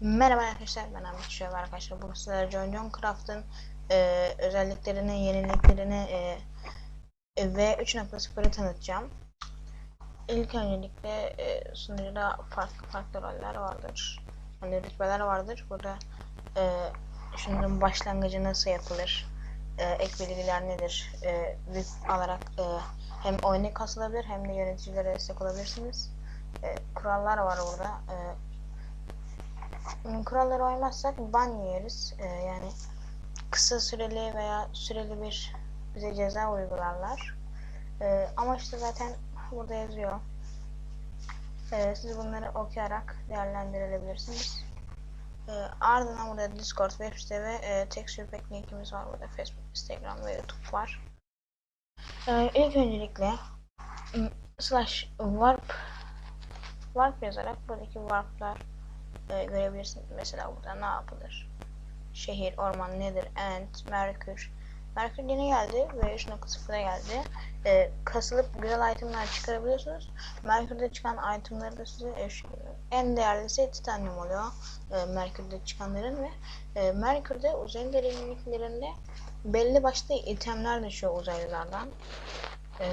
Merhaba arkadaşlar ben Ahmet Şöv arkadaşlar bugün sizlere John John Craft'ın e, özelliklerini, yeniliklerini e, ve 3.0'ı tanıtacağım. İlk öncelikle e, sunucuda farklı farklı roller vardır. Hani rütbeler vardır. Burada e, şunun başlangıcı nasıl yapılır, e, ek bilgiler nedir, e, rütbe alarak e, hem oyuna kasılabilir hem de yöneticilere destek olabilirsiniz. E, kurallar var burada. E, kurallara uymazsak ban yeriz. Ee, yani kısa süreli veya süreli bir bize ceza uygularlar. Ee, ama işte zaten burada yazıyor. Ee, siz bunları okuyarak değerlendirebilirsiniz. Ee, ardından burada Discord, web site ve e, Texture Pack linkimiz var. Burada Facebook, Instagram ve YouTube var. Ee, ilk öncelikle slash warp warp yazarak buradaki warplar e, görebilirsiniz. Mesela burada ne yapılır? Şehir, orman, nedir? Ant, Merkür. Merkür yeni geldi ve 3.0'a geldi. E, kasılıp güzel itemler çıkarabiliyorsunuz. Merkür'de çıkan itemleri de size e, şu- en değerlisi titanyum oluyor. E, Merkür'de çıkanların ve e, Merkür'de uzaylı derinliklerinde belli başlı itemler düşüyor uzaylılardan. E,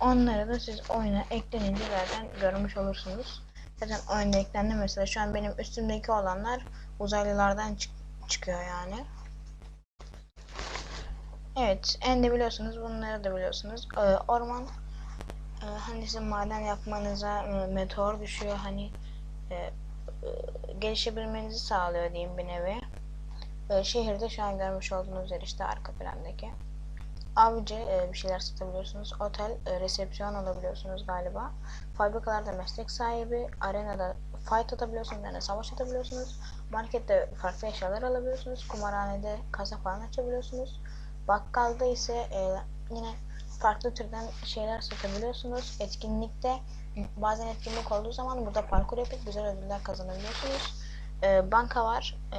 onları da siz oyuna eklenince zaten görmüş olursunuz. Zaten eklendi mesela şu an benim üstümdeki olanlar uzaylılardan çık- çıkıyor yani. Evet, en de biliyorsunuz bunları da biliyorsunuz. Ee, orman e, hani sizin maden yapmanıza e, meteor düşüyor hani e, e, gelişebilmenizi sağlıyor diyeyim bir nevi. E, şehirde şu an görmüş olduğunuz yer işte arka plandaki. Avcı e, bir şeyler satabiliyorsunuz. Otel, e, resepsiyon alabiliyorsunuz galiba. Fabrikalarda meslek sahibi, arenada fight atabiliyorsunuz yani savaş atabiliyorsunuz. Markette farklı eşyalar alabiliyorsunuz. Kumarhanede kasa falan açabiliyorsunuz. Bakkalda ise e, yine farklı türden şeyler satabiliyorsunuz. Etkinlikte bazen etkinlik olduğu zaman burada parkur yapıp güzel ödüller kazanabiliyorsunuz. E, banka var. E,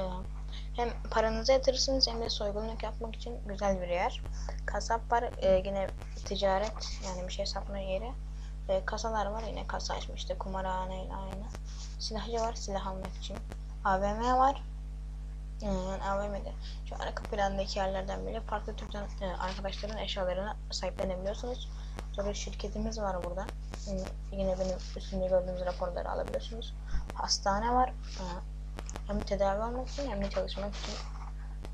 hem paranızı yatırırsınız hem de soygunluk yapmak için güzel bir yer. Kasap var. E, yine ticaret yani bir şey satma yeri. E, kasalar var yine kasa açmış işte kumarhane ile aynı. Silahcı var silah almak için. AVM var. E, yani AVM'de şu arka plandaki yerlerden bile farklı türden e, arkadaşların eşyalarını sahiplenebiliyorsunuz. Sonra şirketimiz var burada. E, yine benim üstünde gördüğünüz raporları alabiliyorsunuz. Hastane var. E, hem tedavi olmak için hem de çalışmak için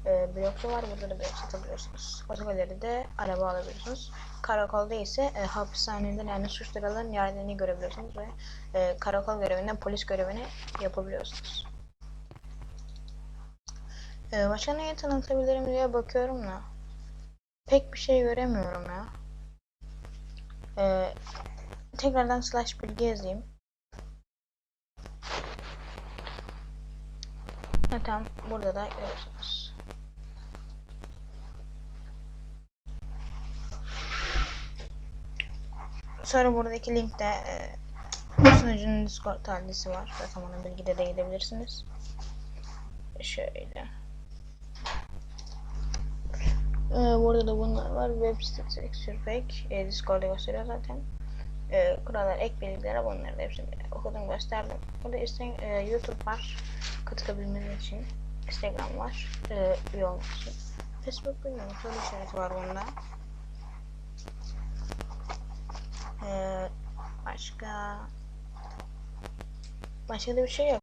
e, blokçu var. Burada da blok satabiliyorsunuz. Otogaleride araba alabiliyorsunuz. Karakolda ise e, hapishaneden yani suçluların yerlerini görebiliyorsunuz ve e, karakol görevinden polis görevini yapabiliyorsunuz. E, başka neyi tanıtabilirim diye bakıyorum da pek bir şey göremiyorum ya. E, tekrardan slash bilgi yazayım. Tamam burada da görüyorsunuz. Sonra buradaki linkte e, sunucunun Discord adresi var. Zaten ona bilgide de gidebilirsiniz. Şöyle. E, burada da bunlar var. Web sitesi Pack. E, Discord'da gösteriyor zaten. E, kurallar, ek bilgiler bunları da hepsini okudum gösterdim. Burada işte e, YouTube var. Katılabilmeniz için. Instagram var. E, üye olmak için. Facebook bilmiyorum. Soru işareti var bunda. Ee, başka başka da bir şey yok.